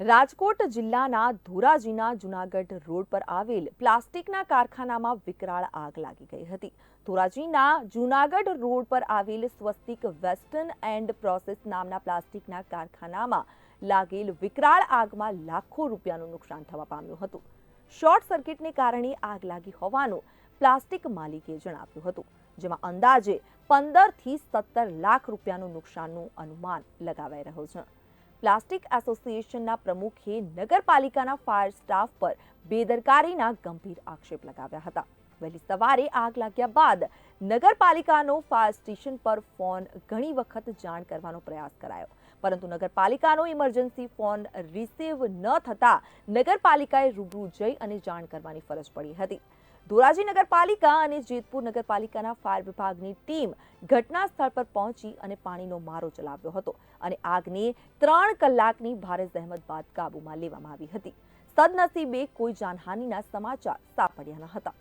રાજકોટ જિલ્લાના ધોરાજીના જુનાગઢ રોડ પર આવેલ પ્લાસ્ટિકના કારખાનામાં વિકરાળ આગ લાગી ગઈ હતી. ધોરાજીના જુનાગઢ રોડ પર આવેલ સ્વસ્તિક વેસ્ટર્ન એન્ડ પ્રોસેસ નામના પ્લાસ્ટિકના કારખાનામાં લાગેલ વિકરાળ આગમાં લાખો રૂપિયાનું નુકસાન થવા પામ્યું હતું. શોર્ટ સર્કિટને કારણે આગ લાગી હોવાનું પ્લાસ્ટિક માલિકે જણાવ્યું હતું, જેમાં અંદાજે પંદરથી સત્તર લાખ રૂપિયાનું નુકસાનનું અનુમાન લગાવાઈ રહ્યું છે. પ્લાસ્ટિક એસોસિએશનના પ્રમુખે નગરપાલિકાના ફાયર સ્ટાફ પર બેદરકારીના ગંભીર આક્ષેપ લગાવ્યા હતા. વહેલી સવારે આગ લાગ્યા બાદ નગરપાલિકાનો ફાયર સ્ટેશન પર ફોન ઘણી વખત જાણ કરવાનો પ્રયાસ કરાયો. પરંતુ નગરપાલિકાનો ઇમરજન્સી ફોન રિસીવ ન થતા નગરપાલિકાએ રૂબરૂ જઈ અને જાણ કરવાની ફરજ પડી હતી. ધોરાજી નગરપાલિકા અને જેતપુર નગરપાલિકાના ફાયર વિભાગની ટીમ ઘટના સ્થળ પર પહોંચી અને પાણીનો મારો ચલાવ્યો હતો અને આગને ત્રણ કલાકની ભારે જહેમત બાદ કાબૂમાં લેવામાં આવી હતી. સદનસીબે કોઈ જાનહાનિના સમાચાર સાંપડ્યા ન હતા.